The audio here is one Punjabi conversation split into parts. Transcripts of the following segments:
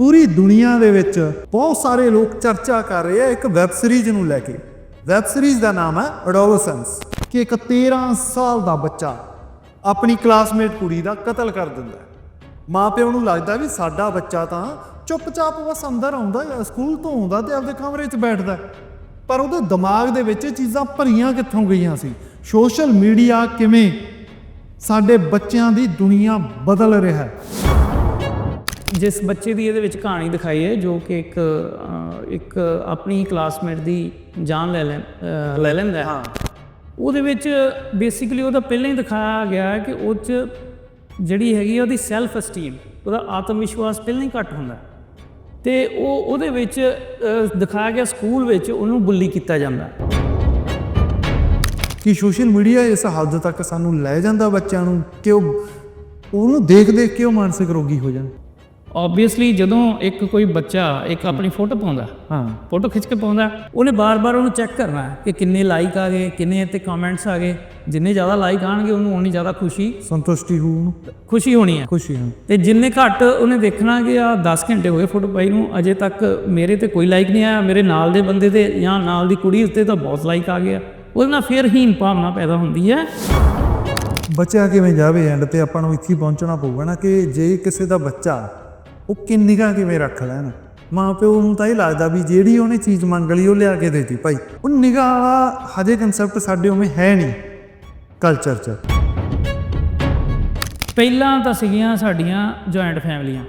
ਪੂਰੀ ਦੁਨੀਆ ਦੇ ਵਿੱਚ ਬਹੁਤ ਸਾਰੇ ਲੋਕ ਚਰਚਾ ਕਰ ਰਹੇ ਆ ਇੱਕ ਵੈਬ ਸੀਰੀਜ਼ ਨੂੰ ਲੈ ਕੇ। ਵੈਬ ਸੀਰੀਜ਼ ਦਾ ਨਾਮ ਹੈ ਅਡੋਲਸੈਂਸ ਕਿ ਇੱਕ 13 ਸਾਲ ਦਾ ਬੱਚਾ ਆਪਣੀ ਕਲਾਸਮੇਟ ਕੁੜੀ ਦਾ ਕਤਲ ਕਰ ਦਿੰਦਾ ਹੈ। ਮਾਪਿਆਂ ਨੂੰ ਲੱਗਦਾ ਵੀ ਸਾਡਾ ਬੱਚਾ ਤਾਂ ਚੁੱਪਚਾਪ ਬਸ ਅੰਦਰ ਆਉਂਦਾ ਹੈ, ਸਕੂਲ ਤੋਂ ਆਉਂਦਾ ਤੇ ਆਪਦੇ ਕਮਰੇ 'ਚ ਬੈਠਦਾ ਪਰ ਉਹਦੇ ਦਿਮਾਗ ਦੇ ਵਿੱਚ ਇਹ ਚੀਜ਼ਾਂ ਭਰੀਆਂ ਕਿੱਥੋਂ ਗਈਆਂ ਸੀ? ਸੋਸ਼ਲ ਮੀਡੀਆ ਕਿਵੇਂ ਸਾਡੇ ਬੱਚਿਆਂ ਦੀ ਦੁਨੀਆ ਬਦਲ ਰਿਹਾ ਹੈ? ਜਿਸ ਬੱਚੇ ਦੀ ਇਹਦੇ ਵਿੱਚ ਕਹਾਣੀ ਦਿਖਾਈ ਹੈ ਜੋ ਕਿ ਇੱਕ ਇੱਕ ਆਪਣੀ ਕਲਾਸਮੇਟ ਦੀ ਜਾਨ ਲੈ ਲੈ ਲੈਂਦਾ ਹੈ। ਉਹਦੇ ਵਿੱਚ ਬੇਸਿਕਲੀ ਉਹਦਾ ਪਹਿਲਾਂ ਹੀ ਦਿਖਾਇਆ ਗਿਆ ਹੈ ਕਿ ਉਹ 'ਚ ਜਿਹੜੀ ਹੈਗੀ ਆ ਉਹਦੀ ਸੈਲਫ ਅਸਟੀਮ ਉਹਦਾ ਆਤਮ ਵਿਸ਼ਵਾਸ ਪਹਿਲਾਂ ਹੀ ਘੱਟ ਹੁੰਦਾ। ਤੇ ਉਹ ਉਹਦੇ ਵਿੱਚ ਦਿਖਾਇਆ ਗਿਆ ਸਕੂਲ ਵਿੱਚ ਉਹਨੂੰ ਬੁੱਲੀ ਕੀਤਾ ਜਾਂਦਾ ਕਿ ਸੋਸ਼ਲ ਮੀਡੀਆ ਇਸ ਹੱਦ ਤੱਕ ਸਾਨੂੰ ਲੈ ਜਾਂਦਾ ਬੱਚਿਆਂ ਨੂੰ ਕਿ ਉਹ ਉਹਨੂੰ ਦੇਖ ਦੇਖ ਕੇ ਉਹ ਮਾਨਸਿਕ ਰੋਗੀ ਹੋ ਜਾਣ? ਆਬਵੀਅਸਲੀ ਜਦੋਂ ਇੱਕ ਕੋਈ ਬੱਚਾ ਇੱਕ ਆਪਣੀ ਫੋਟੋ ਪਾਉਂਦਾ ਹਾਂ। ਫੋਟੋ ਖਿੱਚ ਕੇ ਪਾਉਂਦਾ ਉਹਨੇ ਬਾਰ-ਬਾਰ ਉਹਨੂੰ ਚੈੱਕ ਕਰਨਾ ਹੈ ਕਿ ਕਿੰਨੇ ਲਾਈਕ ਆ ਗਏ ਕਿੰਨੇ ਤੇ ਕਮੈਂਟਸ ਆ ਗਏ। ਜਿੰਨੇ ਜ਼ਿਆਦਾ ਲਾਈਕ ਆਣਗੇ ਉਹਨੂੰ ਉਨੀ ਜ਼ਿਆਦਾ ਖੁਸ਼ੀ ਸੰਤੁਸ਼ਟੀ ਹੋ ਉਹਨੂੰ ਖੁਸ਼ੀ ਹੋਣੀ ਹੈ। ਖੁਸ਼ੀ ਹਾਂ ਤੇ ਜਿੰਨੇ ਘੱਟ ਉਹਨੇ ਦੇਖਣਾ ਕਿ ਆ 10 ਘੰਟੇ ਹੋ ਗਏ ਫੋਟੋ ਪਾਈ ਨੂੰ ਅਜੇ ਤੱਕ ਮੇਰੇ ਤੇ ਕੋਈ ਲਾਈਕ ਨਹੀਂ ਆਇਆ ਮੇਰੇ ਨਾਲ ਦੇ ਬੰਦੇ ਤੇ ਜਾਂ ਨਾਲ ਦੀ ਕੁੜੀ ਉੱਤੇ ਤਾਂ ਬਹੁਤ ਲਾਈਕ ਆ ਗਿਆ। ਉਹਦੇ ਨਾਲ ਫਿਰ ਹੀਨ ਭਾਵਨਾ ਪੈਦਾ ਹੁੰਦੀ ਹੈ। ਬੱਚਾ ਕਿਵੇਂ ਜਾਵੇ ਐਂਡ ਤੇ ਆਪਾਂ ਨੂੰ ਇੱਥੇ ਪਹੁੰਚਣਾ ਪਊਗਾ ਨਾ ਕਿ ਜੇ ਕਿਸੇ ਦਾ ਬੱਚਾ ਉਹ ਕਿੰਨੀਆਂ ਕਿਵੇਂ ਰੱਖ ਲੈਣ? ਮਾਂ ਪਿਓ ਨੂੰ ਤਾਂ ਇਹ ਲੱਗਦਾ ਵੀ ਜਿਹੜੀ ਉਹਨੇ ਚੀਜ਼ ਮੰਗ ਲਈ ਉਹ ਲਿਆ ਕੇ ਦੇਤੀ। ਭਾਈ, ਉਹ ਨਿਗਾਹ ਹਜੇ ਕਨਸੈਪਟ ਸਾਡੇ ਉਵੇਂ ਹੈ ਨਹੀਂ ਕਲਚਰ 'ਚ। ਪਹਿਲਾਂ ਤਾਂ ਸੀਗੀਆਂ ਸਾਡੀਆਂ ਜੁਆਇੰਟ ਫੈਮਲੀਆਂ।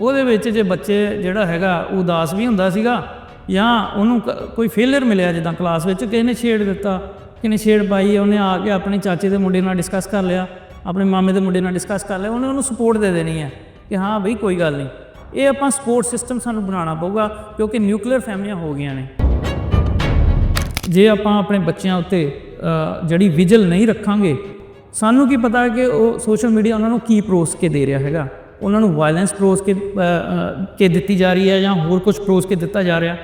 ਉਹਦੇ ਵਿੱਚ ਜੇ ਬੱਚੇ ਜਿਹੜਾ ਹੈਗਾ, ਉਹ ਉਦਾਸ ਵੀ ਹੁੰਦਾ ਸੀਗਾ ਜਾਂ ਉਹਨੂੰ ਕ- ਕੋਈ ਫੇਲਿਅਰ ਮਿਲਿਆ ਜਿੱਦਾਂ ਕਲਾਸ ਵਿੱਚ ਕਿਸੇ ਨੇ ਛੇੜ ਦਿੱਤਾ ਕਿਸੇ ਨੇ ਛੇੜ ਪਾਈ ਉਹਨੇ ਆ ਕੇ ਆਪਣੇ ਚਾਚੇ ਦੇ ਮੁੰਡੇ ਨਾਲ ਡਿਸਕਸ ਕਰ ਲਿਆ, ਆਪਣੇ ਮਾਮੇ ਦੇ ਮੁੰਡੇ ਨਾਲ ਡਿਸਕਸ ਕਰ ਲਿਆ, ਉਹਨੇ ਉਹਨੂੰ ਸਪੋਰਟ ਦੇ ਦੇਣੀ ਹੈ ਕਿ ਹਾਂ ਬਈ ਕੋਈ ਗੱਲ ਨਹੀਂ। ਇਹ ਆਪਾਂ ਸਪੋਰਟ ਸਿਸਟਮ ਸਾਨੂੰ ਬਣਾਉਣਾ ਪਊਗਾ ਕਿਉਂਕਿ ਨਿਊਕਲੀਅਰ ਫੈਮਲੀਆਂ ਹੋ ਗਈਆਂ ਨੇ। ਜੇ ਆਪਾਂ ਆਪਣੇ ਬੱਚਿਆਂ ਉੱਤੇ ਜਿਹੜੀ ਵਿਜਲ ਨਹੀਂ ਰੱਖਾਂਗੇ ਸਾਨੂੰ ਕੀ ਪਤਾ ਕਿ ਉਹ ਸੋਸ਼ਲ ਮੀਡੀਆ ਉਹਨਾਂ ਨੂੰ ਕੀ ਪਰੋਸ ਕੇ ਦੇ ਰਿਹਾ ਹੈਗਾ? ਉਹਨਾਂ ਨੂੰ ਵਾਇਲੈਂਸ ਪਰੋਸ ਕੇ ਕੇ ਦਿੱਤੀ ਜਾ ਰਹੀ ਹੈ ਜਾਂ ਹੋਰ ਕੁਝ ਪਰੋਸ ਕੇ ਦਿੱਤਾ ਜਾ ਰਿਹਾ?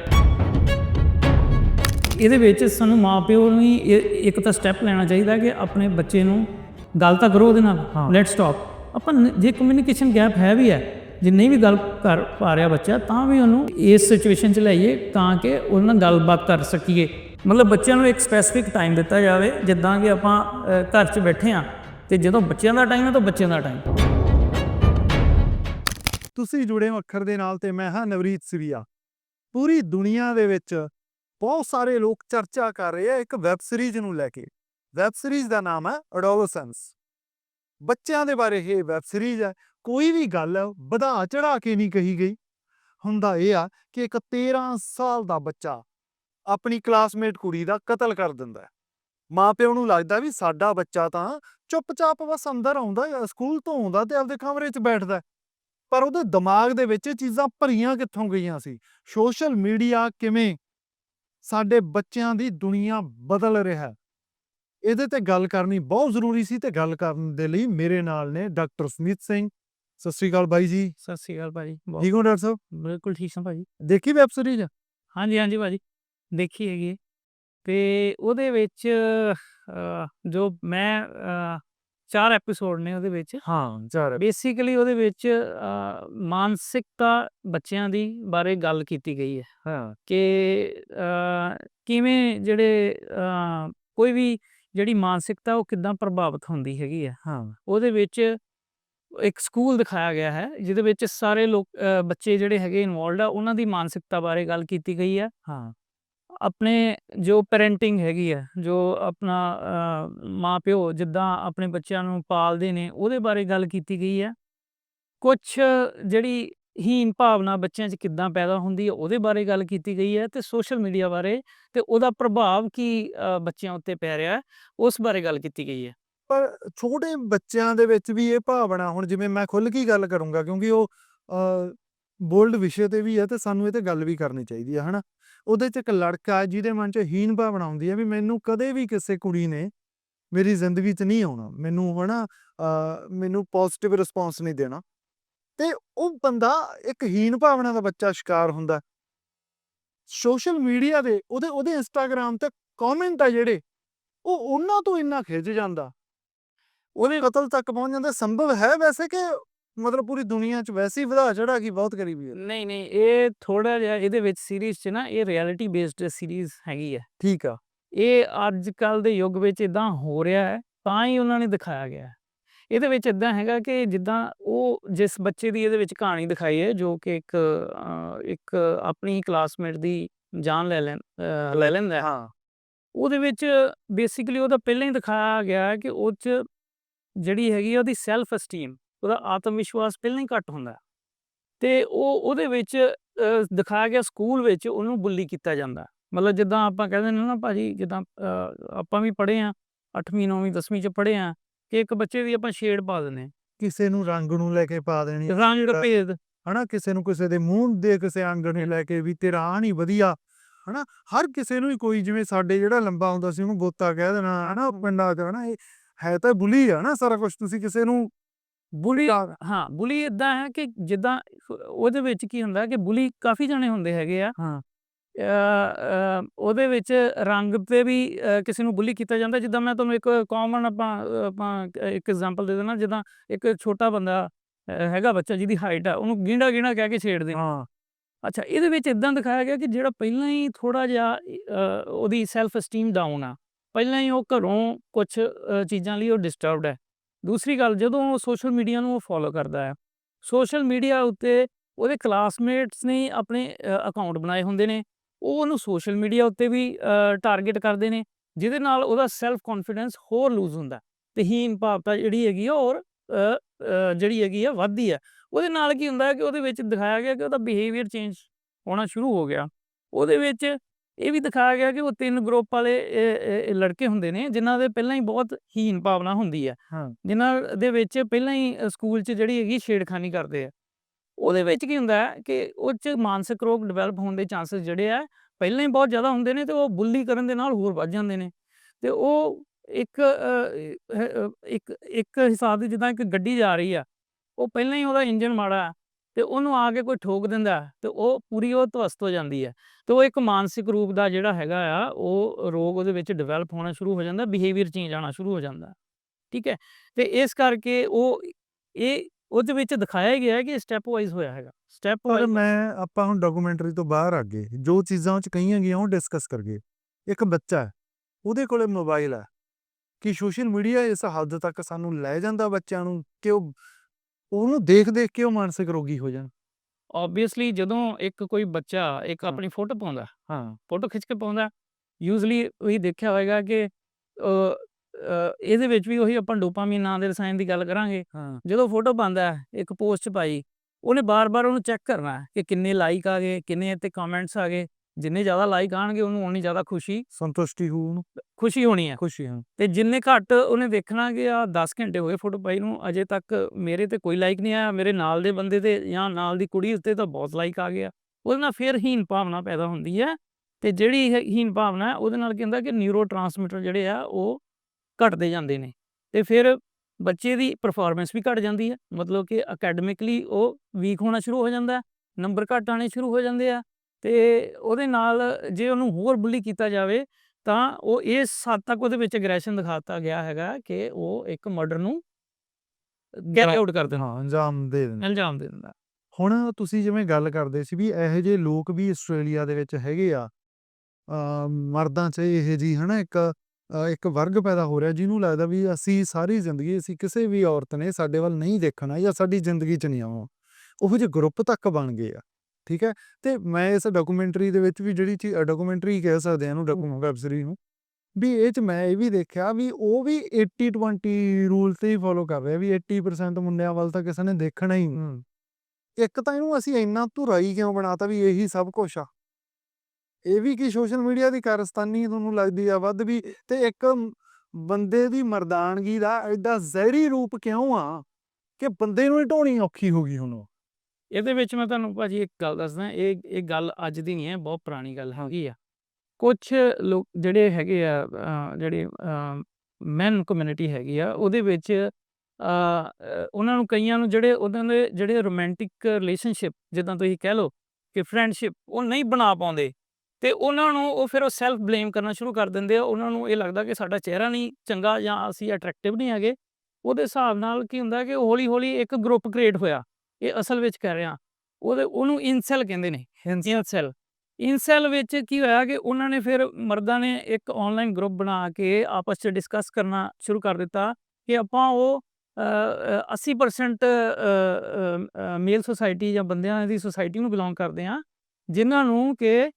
ਇਹਦੇ ਵਿੱਚ ਸਾਨੂੰ ਮਾਪਿਓ ਨੂੰ ਹੀ ਇੱਕ ਤਾਂ ਸਟੈਪ ਲੈਣਾ ਚਾਹੀਦਾ ਕਿ ਆਪਣੇ ਬੱਚੇ ਨੂੰ ਗੱਲ ਤਾਂ ਕਰੋ ਉਹਦੇ ਨਾਲ। ਲੈਟ ਸਟਾਪ ਆਪਾਂ ਜੇ ਕਮਿਊਨੀਕੇਸ਼ਨ ਗੈਪ ਹੈ ਵੀ ਹੈ ਜੇ ਨਹੀਂ ਵੀ ਗੱਲ ਕਰ ਪਾ ਰਿਹਾ ਬੱਚਾ, ਤਾਂ ਵੀ ਉਹਨੂੰ ਇਸ ਸਿਚੁਏਸ਼ਨ 'ਚ ਲਿਆਈਏ ਤਾਂ ਕਿ ਉਹਨਾਂ ਨਾਲ ਗੱਲਬਾਤ ਕਰ ਸਕੀਏ। ਮਤਲਬ ਬੱਚਿਆਂ ਨੂੰ ਇੱਕ ਸਪੈਸੀਫਿਕ ਟਾਈਮ ਦਿੱਤਾ ਜਾਵੇ, ਜਿੱਦਾਂ ਕਿ ਆਪਾਂ ਘਰ 'ਚ ਬੈਠੇ ਆ ਤੇ ਜਦੋਂ ਬੱਚਿਆਂ ਦਾ ਟਾਈਮ ਹੈ ਤਾਂ ਬੱਚਿਆਂ ਦਾ ਟਾਈਮ ਤੁਸੀਂ ਜੁੜੇ ਹੋ ਅੱਖਰ ਦੇ ਨਾਲ ਤੇ ਮੈਂ ਹਾਂ ਨਵਰੀਤ ਸਿਵੀਆ। ਪੂਰੀ ਦੁਨੀਆ ਦੇ ਵਿੱਚ ਬਹੁਤ ਸਾਰੇ ਲੋਕ ਚਰਚਾ ਕਰ ਰਹੇ ਆ ਇੱਕ ਵੈਬ ਸੀਰੀਜ਼ ਨੂੰ ਲੈ ਕੇ। ਵੈਬ ਸੀਰੀਜ਼ ਦਾ ਨਾਮ ਹੈ ਅਡੋਲਸੈਂਸ ਬੱਚਿਆਂ ਦੇ ਬਾਰੇ ਇਹ ਵੈਬ ਸੀਰੀਜ਼ ਹੈ। ਕੋਈ ਵੀ ਗੱਲ ਵਧਾ ਚੜਾ ਕੇ ਨਹੀਂ ਕਹੀ ਗਈ। ਹੁੰਦਾ ਇਹ ਆ ਕਿ ਇੱਕ 13 ਸਾਲ ਦਾ ਬੱਚਾ ਆਪਣੀ ਕਲਾਸਮੇਟ ਕੁੜੀ ਦਾ ਕਤਲ ਕਰ ਦਿੰਦਾ ਹੈ। ਮਾਪਿਆਂ ਨੂੰ ਲੱਗਦਾ ਵੀ ਸਾਡਾ ਬੱਚਾ ਤਾਂ ਚੁੱਪਚਾਪ ਬਸ ਅੰਦਰ ਆਉਂਦਾ ਸਕੂਲ ਤੋਂ ਆਉਂਦਾ ਤੇ ਆਪਦੇ ਕਮਰੇ 'ਚ ਬੈਠਦਾ ਪਰ ਉਹਦੇ ਦਿਮਾਗ ਦੇ ਵਿੱਚ ਚੀਜ਼ਾਂ ਭਰੀਆਂ ਕਿੱਥੋਂ ਗਈਆਂ ਸੀ? ਸੋਸ਼ਲ ਮੀਡੀਆ ਕਿਵੇਂ ਸਾਡੇ ਬੱਚਿਆਂ ਦੀ ਦੁਨੀਆ ਬਦਲ ਰਿਹਾ ਇਹਦੇ ਤੇ ਗੱਲ ਕਰਨੀ ਬਹੁਤ ਜ਼ਰੂਰੀ ਸੀ ਤੇ ਗੱਲ ਕਰਨ ਦੇ ਲਈ ਮੇਰੇ ਨਾਲ ਨੇ ਡਾਕਟਰ ਸਮੀਤ ਸਿੰਘ ਸਤਿ ਸ਼੍ਰੀ ਅਕਾਲ ਬਾਈ ਜੀ। ਸਤਿ ਸ਼੍ਰੀ ਅਕਾਲ ਭਾਜੀ ਬਹੁਤ- ਠੀਕ ਹੋ ਡਾਕਟਰ ਸਾਹਿਬ? ਬਿਲਕੁਲ ਠੀਕ ਹਾਂ ਭਾਜੀ। ਦੇਖੀ ਵੈਬ ਸੀਰੀਜ਼? ਹਾਂਜੀ ਹਾਂਜੀ ਭਾਜੀ ਦੇਖੀ ਹੈਗੀ ਹੈ। ਤੇ ਉਹਦੇ ਵਿੱਚ ਜੋ ਮੈਂ ਚਾਰ ਐਪੀਸੋਡ ਨੇ ਉਹਦੇ ਵਿੱਚ। ਹਾਂ ਚਾਰ ਬੇਸਿਕਲੀ ਉਹਦੇ ਵਿੱਚ ਮਾਨਸਿਕਤਾ ਬੱਚਿਆਂ ਦੀ ਬਾਰੇ ਗੱਲ ਕੀਤੀ ਗਈ ਹੈ ਹਾਂ। ਕਿ ਕਿਵੇਂ ਜਿਹੜੇ ਕੋਈ ਵੀ ਜਿਹੜੀ ਮਾਨਸਿਕਤਾ ਉਹ ਕਿੱਦਾਂ ਪ੍ਰਭਾਵਿਤ ਹੁੰਦੀ ਹੈਗੀ ਹੈ ਹਾਂ। ਉਹਦੇ ਵਿੱਚ ਇੱਕ ਸਕੂਲ ਦਿਖਾਇਆ ਗਿਆ ਹੈ ਜਿਹਦੇ ਵਿੱਚ ਸਾਰੇ ਲੋਕ ਅ, ਬੱਚੇ ਜਿਹੜੇ ਹੈਗੇ ਇਨਵੋਲਡ ਆ ਉਹਨਾਂ ਦੀ ਮਾਨਸਿਕਤਾ ਬਾਰੇ ਗੱਲ ਕੀਤੀ ਗਈ ਹੈ। ਹਾਂ। ਆਪਣੇ ਜੋ ਪੈਰੈਂਟਿੰਗ ਹੈਗੀ ਹੈ ਜੋ ਆਪਣਾ ਅ, ਮਾਂ ਪਿਓ ਜਿੱਦਾਂ ਆਪਣੇ ਬੱਚਿਆਂ ਨੂੰ ਪਾਲਦੇ ਨੇ ਉਹਦੇ ਬਾਰੇ ਗੱਲ ਕੀਤੀ ਗਈ ਹੈ। ਕੁਝ ਜਿਹੜੀ ਹੀਨ ਭਾਵਨਾ ਬੱਚਿਆਂ 'ਚ ਕਿੱਦਾਂ ਪੈਦਾ ਹੁੰਦੀ ਹੈ ਉਹਦੇ ਬਾਰੇ ਗੱਲ ਕੀਤੀ ਗਈ ਹੈ ਤੇ ਸੋਸ਼ਲ ਮੀਡੀਆ ਬਾਰੇ ਤੇ ਉਹਦਾ ਪ੍ਰਭਾਵ ਕੀ ਅ, ਬੱਚਿਆਂ ਉੱਤੇ ਪੈ ਰਿਹਾ ਹੈ ਉਸ ਬਾਰੇ ਗੱਲ ਕੀਤੀ ਗਈ ਹੈ। ਪਰ ਛੋਟੇ ਬੱਚਿਆਂ ਦੇ ਵਿੱਚ ਵੀ ਇਹ ਭਾਵਨਾ, ਹੁਣ ਜਿਵੇਂ ਮੈਂ ਖੁੱਲ ਕੇ ਗੱਲ ਕਰੂੰਗਾ, ਕਿਉਂਕਿ ਉਹ ਬੋਲਡ ਵਿਸ਼ੇ ਤੇ ਵੀ ਹੈ ਤੇ ਸਾਨੂੰ ਇਹ ਤੇ ਗੱਲ ਵੀ ਕਰਨੀ ਚਾਹੀਦੀ ਹੈ, ਹਨਾ? ਉਹਦੇ ਚ ਇੱਕ ਲੜਕਾ ਜਿਹਦੇ ਮਨ ਚ ਹੀਨ ਭਾਵਨਾ ਆਉਂਦੀ ਹੈ ਵੀ ਮੈਨੂੰ ਕਦੇ ਵੀ ਕਿਸੇ ਕੁੜੀ ਨੇ ਮੇਰੀ ਜ਼ਿੰਦਗੀ ਚ ਨਹੀਂ ਆਉਣਾ, ਮੈਨੂੰ, ਹਨਾ ਮੈਨੂੰ ਪੋਜ਼ਿਟਿਵ ਰਿਸਪੌਂਸ ਨਹੀਂ ਦੇਣਾ। ਤੇ ਉਹ ਬੰਦਾ ਇੱਕ ਹੀਨ ਭਾਵਨਾ ਦਾ ਬੱਚਾ ਸ਼ਿਕਾਰ ਹੁੰਦਾ ਸੋਸ਼ਲ ਮੀਡੀਆ ਦੇ ਉਹਦੇ ਉਹਦੇ ਇੰਸਟਾਗ੍ਰam ਤੇ ਕਮੈਂਟ ਆ ਜਿਹੜੇ, ਉਹ ਉਹਨਾਂ ਤੋਂ ਇੰਨਾ ਖਿੱਚ ਜਾਂਦਾ। ਉਹਦੇ ਕਤਲ ਤੱਕ ਪਹੁੰਚ ਜਾਂਦਾ। ਸੰਭਵ ਹੈ ਵੈਸੇ ਕਿ ਮਤਲਬ ਪੂਰੀ ਦੁਨੀਆ 'ਚ ਵੈਸੇ ਹੀ ਵਧਾ ਚੜਾ ਗਈ ਬਹੁਤ ਕਰੀ ਵੀ ਹੈ? ਨਹੀਂ ਨਹੀਂ ਇਹ ਥੋੜਾ ਜਿਹਾ ਇਹਦੇ ਵਿੱਚ ਸੀਰੀਜ਼ 'ਚ ਨਾ ਇਹ ਰਿਐਲਿਟੀ ਬੇਸਡ ਸੀਰੀਜ਼ ਹੈਗੀ ਹੈ। ਠੀਕ ਆ। ਇਹ ਅੱਜ ਕੱਲ ਦੇ ਯੁੱਗ ਵਿੱਚ ਇਦਾਂ ਹੋ ਰਿਹਾ ਹੈ ਤਾਂ ਹੀ ਉਹਨਾਂ ਨੇ ਦਿਖਾਇਆ ਗਿਆ ਹੈ। ਇਹਦੇ ਵਿੱਚ ਇਦਾਂ ਹੈਗਾ ਕਿ ਜਿੱਦਾਂ ਉਹ ਜਿਸ ਬੱਚੇ ਦੀ ਇਹਦੇ ਵਿੱਚ ਕਹਾਣੀ ਦਿਖਾਈ ਹੈ ਜੋ ਕਿ ਇੱਕ ਇੱਕ ਆਪਣੀ ਕਲਾਸਮੇਟ ਦੀ ਜਾਨ ਲੈ ਲੈਂ ਲੈ ਲੈਂਦਾ ਹੈ। ਹਾਂ। ਉਹਦੇ ਵਿੱਚ ਬੇਸਿਕਲੀ ਉਹਦਾ ਪਹਿਲਾਂ ਹੀ ਦਿਖਾਇਆ ਗਿਆ ਹੈ ਕਿ ਉਹ 'ਚ ਜਿਹੜੀ ਹੈਗੀ ਉਹਦੀ ਸੈਲਫ ਅਸਟੀਮ ਉਹਦਾ ਆਤਮ ਵਿਸ਼ਵਾਸ ਪਹਿਲਾਂ ਹੀ ਘੱਟ ਹੁੰਦਾ। ਤੇ ਉਹ ਉਹਦੇ ਵਿੱਚ ਦਿਖਾਇਆ ਗਿਆ ਸਕੂਲ ਵਿੱਚ ਉਹਨੂੰ ਬੁੱਲੀ ਕੀਤਾ ਜਾਂਦਾ ਮਤਲਬ ਜਿੱਦਾਂ ਆਪਾਂ ਕਹਿੰਦੇ ਨੇ ਨਾ ਭਾਜੀ ਜਿੱਦਾਂ ਆਪਾਂ ਵੀ ਪੜ੍ਹੇ ਆ 8ਵੀਂ 9ਵੀਂ 10ਵੀਂ ਚ ਪੜ੍ਹੇ ਆ ਕਿ ਇੱਕ ਬੱਚੇ ਦੀ ਆਪਾਂ ਸ਼ੇਡ ਪਾ ਦਿੰਦੇ ਕਿਸੇ ਨੂੰ ਰੰਗ ਨੂੰ ਲੈ ਕੇ ਪਾ ਦੇਣੀ। ਰੰਗ ਭੇਦ ਹਨਾ ਕਿਸੇ ਨੂੰ ਕਿਸੇ ਦੇ ਮੂੰਹ ਦੇ ਕਿਸੇ ਅੰਗ ਨੇ ਲੈ ਕੇ ਵੀ ਤੇਰਾ ਆ ਨਹੀਂ ਵਧੀਆ ਹਨਾ ਹਰ ਕਿਸੇ ਨੂੰ ਹੀ ਕੋਈ ਜਿਵੇਂ ਸਾਡੇ ਜਿਹੜਾ ਲੰਬਾ ਹੁੰਦਾ ਸੀ ਉਹਨੂੰ ਬੋਤਾ ਕਹਿ ਦੇਣਾ ਹਨਾ ਪਿੰਡਾਂ 'ਚ ਹਨਾ ਇਹ ਹੈ ਤਾਂ ਬੁਲੀ ਆ ਨਾ ਸਾਰਾ ਕੁਝ ਤੁਸੀਂ ਕਿਸੇ ਨੂੰ ਬੁਲੀ ਹਾਂ ਬੁਲੀ ਇਦਾਂ ਹੈ ਕਿ ਜਿੱਦਾਂ ਉਹਦੇ ਵਿੱਚ ਕੀ ਹੁੰਦਾ ਕਿ ਬੁਲੀ ਕਾਫੀ ਜਣੇ ਹੁੰਦੇ ਹੈਗੇ ਆ। ਹਾਂ। ਉਹਦੇ ਵਿੱਚ ਰੰਗ ਤੇ ਵੀ ਕਿਸੇ ਨੂੰ ਬੁਲੀ ਕੀਤਾ ਜਾਂਦਾ। ਜਿੱਦਾਂ ਮੈਂ ਤੁਹਾਨੂੰ ਇੱਕ ਕਾਮਨ ਆਪਾਂ ਆਪਾਂ ਇੱਕ ਐਗਜ਼ਾਮਪਲ ਦੇ ਦੇਣਾ ਜਿੱਦਾਂ ਇੱਕ ਛੋਟਾ ਬੰਦਾ ਹੈਗਾ ਬੱਚਾ ਜਿਹਦੀ ਹਾਈਟ ਆ ਉਹਨੂੰ ਗੀਂਡਾ ਗੀਂਡਾ ਕਹਿ ਕੇ ਛੇੜਦੇ ਹਾਂ। ਅੱਛਾ ਇਹਦੇ ਵਿੱਚ ਇਦਾਂ ਦਿਖਾਇਆ ਗਿਆ ਕਿ ਜਿਹੜਾ ਪਹਿਲਾਂ ਹੀ ਥੋੜਾ ਜਿਹਾ ਉਹਦੀ ਸੈਲਫ ਅਸਟੀਮ ਡਾਊਨ ਆ। ਪਹਿਲਾਂ ਹੀ ਉਹ ਘਰੋਂ ਕੁਝ ਚੀਜ਼ਾਂ ਲਈ ਉਹ ਡਿਸਟਰਬਡ ਹੈ। ਦੂਸਰੀ ਗੱਲ, ਜਦੋਂ ਉਹ ਸੋਸ਼ਲ ਮੀਡੀਆ ਨੂੰ ਉਹ ਫੋਲੋ ਕਰਦਾ ਹੈ ਸੋਸ਼ਲ ਮੀਡੀਆ ਉੱਤੇ ਉਹਦੇ ਕਲਾਸਮੇਟਸ ਨੇ ਆਪਣੇ ਅਕਾਊਂਟ ਬਣਾਏ ਹੁੰਦੇ ਨੇ। ਉਹ ਉਹਨੂੰ ਸੋਸ਼ਲ ਮੀਡੀਆ ਉੱਤੇ ਵੀ ਟਾਰਗੇਟ ਕਰਦੇ ਨੇ, ਜਿਹਦੇ ਨਾਲ ਉਹਦਾ ਸੈਲਫ ਕੌਨਫੀਡੈਂਸ ਹੋਰ ਲੂਜ਼ ਹੁੰਦਾ ਤੇ ਹੀਨ ਭਾਵਤਾ ਜਿਹੜੀ ਹੈਗੀ ਆ ਹੋਰ ਜਿਹੜੀ ਹੈਗੀ ਆ, ਵੱਧਦੀ ਹੈ। ਉਹਦੇ ਨਾਲ ਕੀ ਹੁੰਦਾ ਹੈ ਕਿ ਉਹਦੇ ਵਿੱਚ ਦਿਖਾਇਆ ਗਿਆ ਕਿ ਉਹਦਾ ਬਿਹੇਵੀਅਰ ਚੇਂਜ ਹੋਣਾ ਸ਼ੁਰੂ ਹੋ ਗਿਆ। ਉਹਦੇ ਵਿੱਚ ਇਹ ਵੀ ਦਿਖਾਇਆ ਗਿਆ ਕਿ ਉਹ ਤਿੰਨ ਗਰੁੱਪ ਵਾਲੇ ਲੜਕੇ ਹੁੰਦੇ ਨੇ ਜਿਨ੍ਹਾਂ ਦੇ ਪਹਿਲਾਂ ਹੀ ਬਹੁਤ ਹੀਨ ਭਾਵਨਾ ਹੁੰਦੀ ਹੈ। ਜਿਨ੍ਹਾਂ ਦੇ ਵਿੱਚ ਪਹਿਲਾਂ ਹੀ ਸਕੂਲ 'ਚ ਜਿਹੜੀ ਹੈਗੀ ਛੇੜਖਾਨੀ ਕਰਦੇ ਆ। ਉਹਦੇ ਵਿੱਚ ਕੀ ਹੁੰਦਾ ਕਿ ਉਹ 'ਚ ਮਾਨਸਿਕ ਰੋਗ ਡਿਵੈਲਪ ਹੋਣ ਦੇ ਚਾਂਸਸ ਜਿਹੜੇ ਆ ਪਹਿਲਾਂ ਹੀ ਬਹੁਤ ਜ਼ਿਆਦਾ ਹੁੰਦੇ ਨੇ ਤੇ ਉਹ ਬੁੱਲੀ ਕਰਨ ਦੇ ਨਾਲ ਹੋਰ ਵੱਧ ਜਾਂਦੇ ਨੇ। ਤੇ ਉਹ ਇੱਕ ਇੱਕ ਇੱਕ ਹਿਸਾਬ ਦੀ ਜਿੱਦਾਂ ਇੱਕ ਗੱਡੀ ਜਾ ਰਹੀ ਆ ਉਹ ਪਹਿਲਾਂ ਹੀ ਉਹਦਾ ਇੰਜਨ ਮਾੜਾ ਤੇ ਉਹਨੂੰ ਆ ਕੇ ਕੋਈ ਠੋਕ ਦਿੰਦਾ ਤੇ ਉਹ ਪੂਰੀ ਉਹ ਧਵਸਤ ਹੋ ਜਾਂਦੀ ਹੈ। ਤੇ ਉਹ ਇੱਕ ਮਾਨਸਿਕ ਰੂਪ ਦਾ ਜਿਹੜਾ ਹੈਗਾ ਆ ਉਹ ਰੋਗ ਉਹਦੇ ਵਿੱਚ ਡਿਵੈਲਪ ਹੋਣਾ ਸ਼ੁਰੂ ਹੋ ਜਾਂਦਾ ਬਿਹੇਵੀਅਰ ਚੇਂਜ ਆਉਣਾ ਸ਼ੁਰੂ ਹੋ ਜਾਂਦਾ। ਠੀਕ ਹੈ? ਤੇ ਇਸ ਕਰਕੇ ਉਹ ਇਹ ਉਹਦੇ ਵਿੱਚ ਦਿਖਾਇਆ ਗਿਆ ਹੈ ਕਿ ਸਟੈਪ ਵਾਈਜ਼ ਹੋਇਆ ਹੈਗਾ। ਸਟੈਪ ਪਰ ਮੈਂ ਆਪਾਂ ਹੁਣ ਡਾਕੂਮੈਂਟਰੀ ਤੋਂ ਬਾਹਰ ਆ ਗਏ ਜੋ ਚੀਜ਼ਾਂ ਉਹ 'ਚ ਕਹੀਆਂ ਗਈਆਂ ਉਹ ਡਿਸਕਸ ਕਰਗੇ ਇੱਕ ਬੱਚਾ ਉਹਦੇ ਕੋਲੇ ਮੋਬਾਈਲ ਹੈ ਕਿ ਸੋਸ਼ਲ ਮੀਡੀਆ ਇਸ ਹੱਦ ਤੱਕ ਸਾਨੂੰ ਲੈ ਜਾਂਦਾ ਬੱਚਿਆਂ ਨੂੰ ਕਿ ਉਹ ਉਹਨੂੰ ਦੇਖ ਦੇਖ ਕੇ ਉਹ ਮਾਨਸਿਕ ਰੋਗੀ ਹੋ ਜਾਣ। ਆਬਵੀਅਸਲੀ ਜਦੋਂ ਇੱਕ ਕੋਈ ਬੱਚਾ ਇੱਕ। ਆਪਣੀ ਫੋਟੋ ਪਾਉਂਦਾ ਹਾਂ। ਫੋਟੋ ਖਿੱਚ ਕੇ ਪਾਉਂਦਾ ਯੂਜ਼ਲੀ ਉਹੀ ਦੇਖਿਆ ਹੋਵੇਗਾ ਕਿ ਇਹਦੇ ਵਿੱਚ ਵੀ ਉਹੀ ਆਪਾਂ ਡੋਪਾਮੀਨ ਨਾਂ ਦੇ ਰਸਾਇਣ ਦੀ ਗੱਲ ਕਰਾਂਗੇ। ਜਦੋਂ ਫੋਟੋ ਪਾਉਂਦਾ ਇੱਕ ਪੋਸਟ ਪਾਈ ਉਹਨੇ ਬਾਰ-ਬਾਰ ਉਹਨੂੰ ਚੈੱਕ ਕਰਨਾ ਕਿ ਕਿੰਨੇ ਲਾਈਕ ਆ ਗਏ ਕਿੰਨੇ ਤੇ ਕਮੈਂਟਸ ਆ ਗਏ। ਜਿੰਨੇ ਜ਼ਿਆਦਾ ਲਾਈਕ ਆਣਗੇ ਉਹਨੂੰ ਉਨੀ ਜ਼ਿਆਦਾ ਖੁਸ਼ੀ ਸੰਤੁਸ਼ਟੀ ਹੋ ਉਹਨੂੰ ਖੁਸ਼ੀ ਹੋਣੀ ਹੈ। ਖੁਸ਼ੀ ਹਾਂ ਤੇ ਜਿੰਨੇ ਘੱਟ ਉਹਨੇ ਦੇਖਣਾ ਕਿ ਆ 10 ਘੰਟੇ ਹੋ ਗਏ ਫੋਟੋ ਪਾਈ ਨੂੰ ਅਜੇ ਤੱਕ ਮੇਰੇ ਤੇ ਕੋਈ ਲਾਈਕ ਨਹੀਂ ਆਇਆ ਮੇਰੇ ਨਾਲ ਦੇ ਬੰਦੇ ਤੇ ਜਾਂ ਨਾਲ ਦੀ ਕੁੜੀ ਉੱਤੇ ਤਾਂ ਬਹੁਤ ਲਾਈਕ ਆ ਗਿਆ। ਉਹਦੇ ਨਾਲ ਫਿਰ ਹੀਨ ਭਾਵਨਾ ਪੈਦਾ ਹੁੰਦੀ ਹੈ ਤੇ ਜਿਹੜੀ ਹੀਨ ਭਾਵਨਾ ਹੈ ਉਹਦੇ ਨਾਲ ਕੀ ਹੁੰਦਾ ਕਿ ਨਿਊਰੋ ਟਰਾਂਸਮਿਟਰ ਜਿਹੜੇ ਆ ਉਹ ਘਟਦੇ ਜਾਂਦੇ ਨੇ। ਤੇ ਫਿਰ ਬੱਚੇ ਦੀ ਪਰਫਾਰਮੈਂਸ ਵੀ ਘਟ ਜਾਂਦੀ ਹੈ। ਮਤਲਬ ਕਿ ਅਕੈਡਮਿਕਲੀ ਉਹ ਵੀਕ ਹੋਣਾ ਸ਼ੁਰੂ ਹੋ ਜਾਂਦਾ ਨੰਬਰ ਘੱਟ ਆਣੇ ਸ਼ੁਰੂ ਹੋ ਜਾਂਦੇ ਆ ਤੇ ਉਹਦੇ ਨਾਲ ਜੇ ਉਹਨੂੰ ਹੋਰ ਬੁੱਲੀ ਕੀਤਾ ਜਾਵੇ ਤਾਂ ਉਹ ਇਸ ਹੱਦ ਤੱਕ ਉਹਦੇ ਵਿੱਚ ਐਗਰੈਸ਼ਨ ਦਿਖਾਤਾ ਗਿਆ ਹੈਗਾ ਕਿ ਉਹ ਇੱਕ ਮਰਡਰ ਨੂੰ ਕੈਰੀ ਆਊਟ ਕਰ ਦਿੰਦਾ। ਹਾਂ ਅੰਜਾਮ ਦੇ ਦਿੰਦੇ। ਇਲਜ਼ਾਮ ਦੇ ਦਿੰਦਾ। ਹੁਣ ਤੁਸੀਂ ਜਿਵੇਂ ਗੱਲ ਕਰਦੇ ਸੀ ਵੀ ਇਹੋ ਜਿਹੇ ਲੋਕ ਵੀ ਆਸਟ੍ਰੇਲੀਆ ਦੇ ਵਿੱਚ ਹੈਗੇ ਆ ਮਰਦਾਂ 'ਚ ਇਹੋ ਜਿਹੀ ਹਨਾ ਇੱਕ ਇੱਕ ਵਰਗ ਪੈਦਾ ਹੋ ਰਿਹਾ ਜਿਹਨੂੰ ਲੱਗਦਾ ਵੀ ਅਸੀਂ ਸਾਰੀ ਜ਼ਿੰਦਗੀ ਅਸੀਂ ਕਿਸੇ ਵੀ ਔਰਤ ਨੇ ਸਾਡੇ ਵੱਲ ਨਹੀਂ ਦੇਖਣਾ ਜਾਂ ਸਾਡੀ ਜ਼ਿੰਦਗੀ 'ਚ ਨਹੀਂ ਆਉਣਾ। ਉਹੋ ਜਿਹੇ ਗਰੁੱਪ ਤੱਕ ਬਣ ਗਏ ਆ। ਠੀਕ ਹੈ? ਤੇ ਮੈਂ ਇਸ ਡਾਕੂਮੈਂਟਰੀ ਦੇ ਵਿੱਚ ਵੀ ਜਿਹੜੀ ਚੀਜ਼ ਡਾਕੂਮੈਂਟਰੀ ਕਹਿ ਸਕਦੇ ਆ ਇਹਨੂੰ ਡਾਕੂ ਵੈਬ ਸੀਰੀਜ਼ ਨੂੰ ਵੀ ਇਹ 'ਚ ਮੈਂ ਇਹ ਵੀ ਦੇਖਿਆ ਵੀ ਉਹ ਵੀ 80 20 ਰੂਲ ਤੇ ਹੀ ਫੋਲੋ ਕਰ ਰਿਹਾ ਵੀ 80% ਮੁੰਡਿਆਂ ਵੱਲ ਤਾਂ ਕਿਸੇ ਨੇ ਦੇਖਣਾ ਹੀ ਇੱਕ ਤਾਂ ਇਹਨੂੰ ਅਸੀਂ ਇੰਨਾ ਧੁਰਾਈ ਕਿਉਂ ਬਣਾਤਾ ਵੀ ਇਹੀ ਸਭ ਕੁਝ ਆ। ਇਹ ਵੀ ਕੀ ਸੋਸ਼ਲ ਮੀਡੀਆ ਦੀ ਕਾਰਸਤਾਨੀ ਤੁਹਾਨੂੰ ਲੱਗਦੀ ਆ ਵੱਧ ਵੀ ਤੇ ਇੱਕ ਬੰਦੇ ਦੀ ਮਰਦਾਨਗੀ ਦਾ ਐਡਾ ਜ਼ਹਿਰੀ ਰੂਪ ਕਿਉਂ ਆ ਕਿ ਬੰਦੇ ਨੂੰ ਹੀ ਢੋਣੀ ਔਖੀ ਹੋ ਗਈ ਹੁਣ ਉਹ। ਇਹਦੇ ਵਿੱਚ ਮੈਂ ਤੁਹਾਨੂੰ ਭਾਜੀ ਇੱਕ ਗੱਲ ਦੱਸਦਾ, ਇਹ ਇਹ ਗੱਲ ਅੱਜ ਦੀ ਨਹੀਂ ਹੈ, ਬਹੁਤ ਪੁਰਾਣੀ ਗੱਲ ਹੈਗੀ ਆ। ਕੁਝ ਲੋਕ ਜਿਹੜੇ ਹੈਗੇ ਆ ਜਿਹੜੇ ਮੈਨ ਕਮਿਊਨਿਟੀ ਹੈਗੀ ਆ, ਉਹਦੇ ਵਿੱਚ ਉਹਨਾਂ ਨੂੰ ਕਈਆਂ ਨੂੰ ਜਿਹੜੇ, ਉਹਨਾਂ ਦੇ ਜਿਹੜੇ ਰੋਮਾਂਟਿਕ ਰਿਲੇਸ਼ਨਸ਼ਿਪ ਜਿੱਦਾਂ ਤੁਸੀਂ ਕਹਿ ਲਓ ਕਿ ਫਰੈਂਡਸ਼ਿਪ ਉਹ ਨਹੀਂ ਬਣਾ ਪਾਉਂਦੇ। ਤੇ ਉਹਨਾਂ ਨੂੰ ਉਹ ਫਿਰ ਉਹ ਸੈਲਫ ਬਲੇਮ ਕਰਨਾ ਸ਼ੁਰੂ ਕਰ ਦਿੰਦੇ ਆ। ਉਹਨਾਂ ਨੂੰ ਇਹ ਲੱਗਦਾ ਕਿ ਸਾਡਾ ਚਿਹਰਾ ਨਹੀਂ ਚੰਗਾ ਜਾਂ ਅਸੀਂ ਅਟਰੈਕਟਿਵ ਨਹੀਂ ਹੈਗੇ। ਉਹਦੇ ਹਿਸਾਬ ਨਾਲ ਕੀ ਹੁੰਦਾ ਕਿ ਹੌਲੀ ਹੌਲੀ ਇੱਕ ਗਰੁੱਪ ਕ੍ਰੀਏਟ ਹੋਇਆ। ਇਹ ਅਸਲ ਵਿੱਚ ਕਹਿ ਰਿਹਾ। ਉਹਦੇ ਉਹਨੂੰ ਇਨਸੈਲ ਕਹਿੰਦੇ ਨੇ। ਇਨਸੈਲ ਇਨਸੈਲ ਵਿੱਚ ਕੀ ਹੋਇਆ ਕਿ ਉਹਨਾਂ ਨੇ ਫਿਰ ਮਰਦਾਂ ਨੇ ਇੱਕ ਆਨਲਾਈਨ ਗਰੁੱਪ ਬਣਾ ਕੇ ਆਪਸ 'ਚ ਡਿਸਕਸ ਕਰਨਾ ਸ਼ੁਰੂ ਕਰ ਦਿੱਤਾ ਕਿ ਆਪਾਂ ਉਹ ਅ, ਅ, 80% ਮੇਲ ਸੁਸਾਇਟੀ ਜਾਂ ਬੰਦਿਆਂ ਦੀ ਸੁਸਾਇਟੀ ਨੂੰ ਬਿਲੋਂਗ ਕਰਦੇ ਆ ਜਿਨ੍ਹਾਂ ਨੂੰ ਕਿ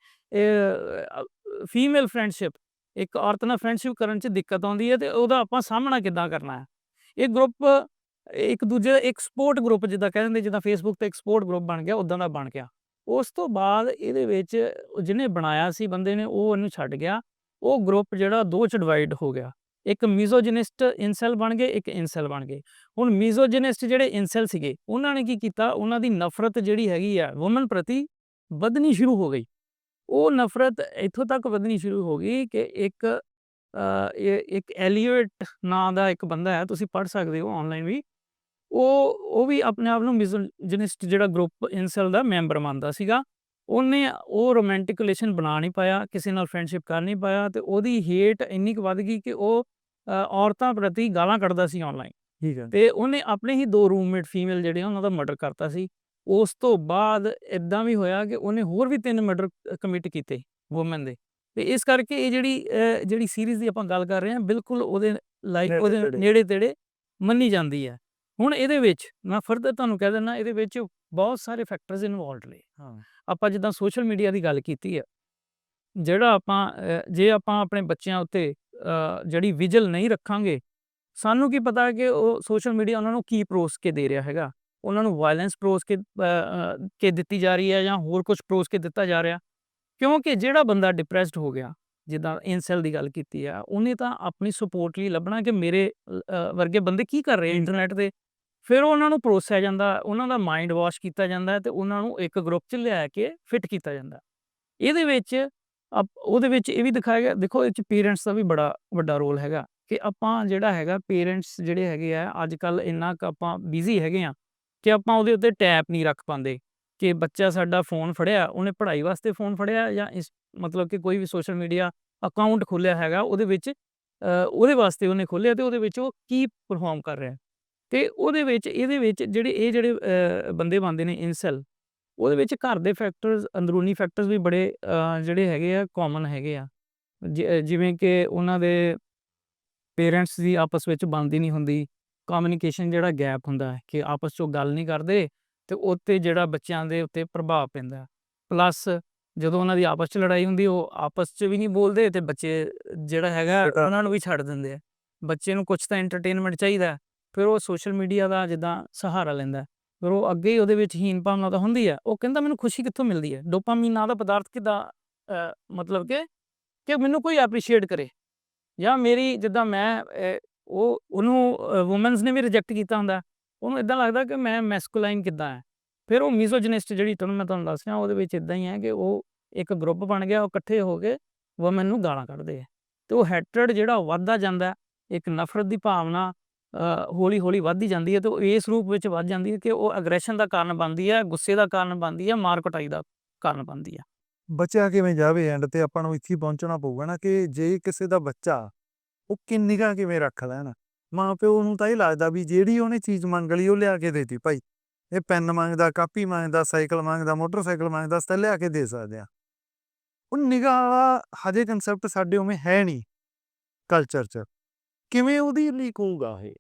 ਫੀਮੇਲ ਫਰੈਂਡਸ਼ਿਪ ਇੱਕ ਔਰਤ ਨਾਲ ਫਰੈਂਡਸ਼ਿਪ ਕਰਨ 'ਚ ਦਿੱਕਤ ਆਉਂਦੀ ਹੈ ਤੇ ਉਹਦਾ ਆਪਾਂ ਸਾਹਮਣਾ ਕਿੱਦਾਂ ਕਰਨਾ ਹੈ। ਇਹ ਗਰੁੱਪ ਇੱਕ ਦੂਜੇ ਇੱਕ ਸਪੋਰਟ ਗਰੁੱਪ ਜਿੱਦਾਂ ਕਹਿ ਦਿੰਦੇ ਜਿੱਦਾਂ ਫੇਸਬੁੱਕ ਤੇ ਇੱਕ ਸਪੋਰਟ ਗਰੁੱਪ ਬਣ ਗਿਆ ਉਦਾਂ ਦਾ ਬਣ ਗਿਆ। ਉਸ ਤੋਂ ਬਾਅਦ ਇਹਦੇ ਵਿੱਚ ਜਿਹਨੇ ਬਣਾਇਆ ਸੀ ਬੰਦੇ ਨੇ ਉਹ ਇਹਨੂੰ ਛੱਡ ਗਿਆ। ਉਹ ਗਰੁੱਪ ਜਿਹੜਾ ਦੋ ਚ ਡਿਵਾਈਡ ਹੋ ਗਿਆ। ਇੱਕ ਮਿਜ਼ੋਜਿਨਿਸਟ ਇਨਸੈਲ ਬਣ ਗਏ ਇੱਕ ਇਨਸੈਲ ਬਣ ਗਏ। ਹੁਣ ਮਿਜ਼ੋਜਿਨਿਸਟ ਜਿਹੜੇ ਇਨਸੈਲ ਸੀਗੇ ਉਹਨਾਂ ਨੇ ਕੀ ਕੀਤਾ? ਉਹਨਾਂ ਦੀ ਨਫ਼ਰਤ ਜਿਹੜੀ ਹੈਗੀ ਆ ਔਮਨ ਪ੍ਰਤੀ ਵਧਣੀ ਸ਼ੁਰੂ ਹੋ ਗਈ। ਉਹ ਨਫ਼ਰਤ ਇੱਥੋਂ ਤੱਕ ਵਧਣੀ ਸ਼ੁਰੂ ਹੋ ਗਈ ਕਿ ਇੱਕ ਅ, ਇੱਕ ਐਲੀਅਟ ਨਾਂ ਦਾ ਇੱਕ ਬੰਦਾ ਹੈ ਤੁਸੀਂ ਪੜ੍ਹ ਸਕਦੇ ਹੋ ਆਨਲਾਈਨ ਵੀ। ਉਹ ਉਹ ਵੀ ਆਪਣੇ ਆਪ ਨੂੰ ਮਿਜ਼ੋਜਿਨਿਸਟ ਜਿਹੜਾ ਗਰੁੱਪ ਇਨਸੈਲ ਦਾ ਮੈਂਬਰ ਮੰਨਦਾ ਸੀਗਾ ਉਹਨੇ ਉਹ ਰੋਮਾਂਟਿਕ ਰਿਲੇਸ਼ਨ ਬਣਾ ਨਹੀਂ ਪਾਇਆ ਕਿਸੇ ਨਾਲ ਫਰੈਂਡਸ਼ਿਪ ਕਰ ਨਹੀਂ ਪਾਇਆ ਤੇ ਉਹਦੀ ਹੇਟ ਇੰਨੀ ਕੁ ਵੱਧ ਗਈ ਕਿ ਉਹ ਔਰਤਾਂ ਪ੍ਰਤੀ ਗਾਲਾਂ ਕੱਢਦਾ ਸੀ ਆਨਲਾਈਨ ਠੀਕ ਹੈ ਤੇ ਉਹਨੇ ਆਪਣੇ ਹੀ ਦੋ ਰੂਮਮੇਟ ਫੀਮੇਲ ਜਿਹੜੇ ਉਹਨਾਂ ਦਾ ਮਰਡਰ ਕਰਤਾ ਸੀ। ਉਸ ਤੋਂ ਬਾਅਦ ਇਦਾਂ ਵੀ ਹੋਇਆ ਕਿ ਉਹਨੇ ਹੋਰ ਵੀ ਤਿੰਨ ਮਰਡਰ ਕਮਿਟ ਕੀਤੇ ਔਮਨ ਦੇ। ਤੇ ਇਸ ਕਰਕੇ ਇਹ ਜਿਹੜੀ ਜਿਹੜੀ ਸੀਰੀਜ਼ ਦੀ ਆਪਾਂ ਗੱਲ ਕਰ ਰਹੇ ਹਾਂ ਬਿਲਕੁਲ ਉਹਦੇ ਲਾਈਕ ਉਹਦੇ। ਨੇੜੇ ਤੇੜੇ ਮੰਨੀ ਜਾਂਦੀ ਹੈ। ਹੁਣ ਇਹਦੇ ਵਿੱਚ ਮੈਂ ਫਰਦਰ ਤੁਹਾਨੂੰ ਕਹਿ ਦਿੰਦਾ ਇਹਦੇ ਵਿੱਚ ਬਹੁਤ ਸਾਰੇ ਫੈਕਟਰਸ ਇਨਵੋਲਡ ਨੇ। ਹਾਂ। ਆਪਾਂ ਜਿੱਦਾਂ ਸੋਸ਼ਲ ਮੀਡੀਆ ਦੀ ਗੱਲ ਕੀਤੀ ਹੈ ਜਿਹੜਾ ਆਪਾਂ ਜੇ ਆਪਾਂ ਆਪਣੇ ਬੱਚਿਆਂ ਉੱਤੇ ਜਿਹੜੀ ਵਿਜਲ ਨਹੀਂ ਰੱਖਾਂਗੇ ਸਾਨੂੰ ਕੀ ਪਤਾ ਕਿ ਉਹ ਸੋਸ਼ਲ ਮੀਡੀਆ ਉਹਨਾਂ ਨੂੰ ਕੀ ਪਰੋਸ ਕੇ ਦੇ ਰਿਹਾ ਹੈਗਾ? ਉਹਨਾਂ ਨੂੰ ਵਾਇਲੈਂਸ ਪਰੋਸ ਕੇ ਕੇ ਦਿੱਤੀ ਜਾ ਰਹੀ ਹੈ ਜਾਂ ਹੋਰ ਕੁਝ ਪਰੋਸ ਕੇ ਦਿੱਤਾ ਜਾ ਰਿਹਾ? ਕਿਉਂਕਿ ਜਿਹੜਾ ਬੰਦਾ ਡਿਪਰੈਸਡ ਹੋ ਗਿਆ ਜਿੱਦਾਂ ਇਨਸੈਲ ਦੀ ਗੱਲ ਕੀਤੀ ਆ ਉਹਨੇ ਤਾਂ ਆਪਣੀ ਸਪੋਰਟ ਲਈ ਲੱਭਣਾ ਕਿ ਮੇਰੇ ਵਰਗੇ ਬੰਦੇ ਕੀ ਕਰ ਰਹੇ ਇੰਟਰਨੈਟ ਤੇ? ਫਿਰ ਉਹਨਾਂ ਨੂੰ ਪਰੋਸਿਆ ਜਾਂਦਾ, ਉਹਨਾਂ ਦਾ ਮਾਈਂਡ ਵਾਸ਼ ਕੀਤਾ ਜਾਂਦਾ ਤੇ ਉਹਨਾਂ ਨੂੰ ਇੱਕ ਗਰੁੱਪ 'ਚ ਲਿਆ ਕੇ ਫਿੱਟ ਕੀਤਾ ਜਾਂਦਾ। ਇਹਦੇ ਵਿੱਚ ਅਪ- ਉਹਦੇ ਵਿੱਚ ਇਹ ਵੀ ਦਿਖਾਇਆ ਗਿਆ, ਦੇਖੋ ਇਹ ਚ ਪੇਰੈਂਟਸ ਦਾ ਵੀ ਬੜਾ ਵੱਡਾ ਰੋਲ ਹੈਗਾ ਕਿ ਆਪਾਂ ਜਿਹੜਾ ਹੈਗਾ ਪੇਰੈਂਟਸ ਜਿਹੜੇ ਹੈਗੇ ਆ ਅੱਜ ਕੱਲ ਇੰਨਾ ਕੁ ਆਪਾਂ ਬਿਜ਼ੀ ਹੈਗੇ ਆ ਕਿ ਆਪਾਂ ਉਹਦੇ ਉੱਤੇ ਟੈਪ ਨਹੀਂ ਰੱਖ ਪਾਉਂਦੇ ਕਿ ਬੱਚਾ ਸਾਡਾ ਫੋਨ ਫੜਿਆ, ਉਹਨੇ ਪੜ੍ਹਾਈ ਵਾਸਤੇ ਫੋਨ ਫੜਿਆ ਜਾਂ ਇਸ ਮਤਲਬ ਕਿ ਕੋਈ ਵੀ ਸੋਸ਼ਲ ਮੀਡੀਆ ਅਕਾਊਂਟ ਖੋਲ੍ਹਿਆ ਹੈਗਾ, ਉਹਦੇ ਵਿੱਚ ਉਹਦੇ ਵਾਸਤੇ ਉਹਨੇ ਖੋਲ੍ਹਿਆ ਤੇ ਉਹਦੇ ਵਿੱਚ ਉਹ ਕੀ ਪਰਫਾਰਮ ਕਰ ਰਿਹਾ। ਤੇ ਉਹਦੇ ਵਿੱਚ ਇਹਦੇ ਵਿੱਚ ਜਿਹੜੇ ਇਹ ਜਿਹੜੇ ਬੰਦੇ ਬਣਦੇ ਨੇ ਇਨਸੈਲ ਉਹਦੇ ਵਿੱਚ ਘਰ ਦੇ ਫੈਕਟਰਸ ਅੰਦਰੂਨੀ ਫੈਕਟਰਸ ਵੀ ਬੜੇ ਜਿਹੜੇ ਹੈਗੇ ਆ ਕਾਮਨ ਹੈਗੇ ਆ। ਜਿਵੇਂ ਕਿ ਉਹਨਾਂ ਦੇ ਪੇਰੈਂਟਸ ਦੀ ਆਪਸ ਵਿੱਚ ਬਣਦੀ ਨਹੀਂ ਹੁੰਦੀ ਕਮਿਊਨੀਕੇਸ਼ਨ ਜਿਹੜਾ ਗੈਪ ਹੁੰਦਾ ਹੈ ਕਿ ਆਪਸ 'ਚੋਂ ਗੱਲ ਨਹੀਂ ਕਰਦੇ ਤੇ ਉੱਤੇ ਜਿਹੜਾ ਬੱਚਿਆਂ ਦੇ ਉੱਤੇ ਪ੍ਰਭਾਵ ਪੈਂਦਾ। ਪਲੱਸ ਜਦੋਂ ਉਹਨਾਂ ਦੀ ਆਪਸ 'ਚ ਲੜਾਈ ਹੁੰਦੀ ਉਹ ਆਪਸ 'ਚ ਵੀ ਨਹੀਂ ਬੋਲਦੇ ਤੇ ਬੱਚੇ ਜਿਹੜਾ ਹੈਗਾ ਉਹਨਾਂ ਨੂੰ ਵੀ ਛੱਡ ਦਿੰਦੇ ਆ। ਬੱਚੇ ਨੂੰ ਕੁਝ ਤਾਂ ਐਂਟਰਟੇਨਮੈਂਟ ਚਾਹੀਦਾ। ਫਿਰ ਉਹ ਸੋਸ਼ਲ ਮੀਡੀਆ ਦਾ ਜਿੱਦਾਂ ਸਹਾਰਾ ਲੈਂਦਾ ਫਿਰ ਉਹ ਅੱਗੇ ਹੀ ਉਹਦੇ ਵਿੱਚ ਹੀਨ ਭਾਵਨਾ ਤਾਂ ਹੁੰਦੀ ਹੈ। ਉਹ ਕਹਿੰਦਾ ਮੈਨੂੰ ਖੁਸ਼ੀ ਕਿੱਥੋਂ ਮਿਲਦੀ ਹੈ? ਡੋਪਾਮੀਨ ਨਾਂ ਦਾ ਪਦਾਰਥ ਕਿੱਦਾਂ ਮਤਲਬ ਕਿ ਕਿ ਮੈਨੂੰ ਕੋਈ ਐਪਰੀਸ਼ੀਏਟ ਕਰੇ। ਜਾਂ ਮੇਰੀ ਜਿੱਦਾਂ ਮੈਂ ਉਹ, ਉਹਨੂੰ ਔਮਨਸ ਨੇ ਵੀ ਰਿਜੈਕਟ ਕੀਤਾ ਹੁੰਦਾ। ਉਹਨੂੰ ਇਦਾਂ ਲੱਗਦਾ ਕਿ ਮੈਂ ਮੈਸਕੁਲਾਈਨ ਕਿੱਦਾਂ ਹੈ? ਫਿਰ ਉਹ ਮਿਜ਼ੋਜਿਨਿਸਟ ਜਿਹੜੀ ਤੁਹਾਨੂੰ ਮੈਂ ਤੁਹਾਨੂੰ ਦੱਸ ਰਿਹਾ, ਉਹਦੇ ਵਿੱਚ ਇਦਾਂ ਹੀ ਹੈ ਕਿ ਉਹ ਇੱਕ ਗਰੁੱਪ ਬਣ ਗਿਆ, ਉਹ ਇਕੱਠੇ ਹੋ ਕੇ ਔਮਨ ਨੂੰ ਗਾਲਾਂ ਕੱਢਦੇ ਆ ਤੇ ਉਹ ਹੈਟਰਡ ਜਿਹੜਾ ਉਹ ਵੱਧਦਾ ਜਾਂਦਾ ਇੱਕ ਨਫ਼ਰਤ ਦੀ ਭਾਵਨਾ ਹੌਲੀ ਹੌਲੀ ਵੱਧਦੀ ਜਾਂਦੀ ਹੈ ਤੇ ਉਹ ਇਸ ਰੂਪ ਵਿੱਚ ਵੱਧ ਜਾਂਦੀ ਹੈ ਕਿ ਉਹ ਐਗਰੈਸ਼ਨ ਦਾ ਕਾਰਨ ਬਣਦੀ ਹੈ, ਗੁੱਸੇ ਦਾ ਕਾਰਨ ਬਣਦੀ ਹੈ, ਮਾਰ ਕੁਟਾਈ ਦਾ ਕਾਰਨ ਬਣਦੀ ਹੈ। ਬਚਿਆ ਕਿਵੇਂ ਜਾਵੇ ਐਂਡ ਤੇ ਆਪਾਂ ਨੂੰ ਇੱਥੇ ਪਹੁੰਚਣਾ ਪਊਗਾ ਨਾ ਕਿ ਜੇ ਕਿਸੇ ਦਾ ਬੱਚਾ ਉਹ ਕਿੰਨੀਗਾ ਕਿਵੇਂ ਰੱਖ ਲੈਣ। ਮਾਂ ਪਿਓ ਨੂੰ ਤਾਂ ਇਹ ਲੱਗਦਾ ਵੀ ਜਿਹੜੀ ਉਹਨੇ ਚੀਜ਼ ਮੰਗ ਲਈ ਉਹ ਲਿਆ ਕੇ ਦੇਤੀ, ਭਾਈ ਇਹ ਪੈਨ ਮੰਗਦਾ, ਕਾਪੀ ਮੰਗਦਾ, ਸਾਈਕਲ ਮੰਗਦਾ, ਮੋਟਰਸਾਈਕਲ ਮੰਗਦਾ, ਅਸੀਂ ਤਾਂ ਲਿਆ ਕੇ ਦੇ ਸਕਦੇ ਆ ਉਹ ਨਿਗਾਹ ਵਾਲਾ ਹਜੇ ਕਨਸੈਪਟ ਸਾਡੇ ਉਵੇਂ ਹੈ ਨਹੀਂ ਕਲਚਰ 'ਚ। ਕਿਵੇਂ ਉਹਦੀ ਲੀਕ ਹੋਊਗਾ ਇਹ?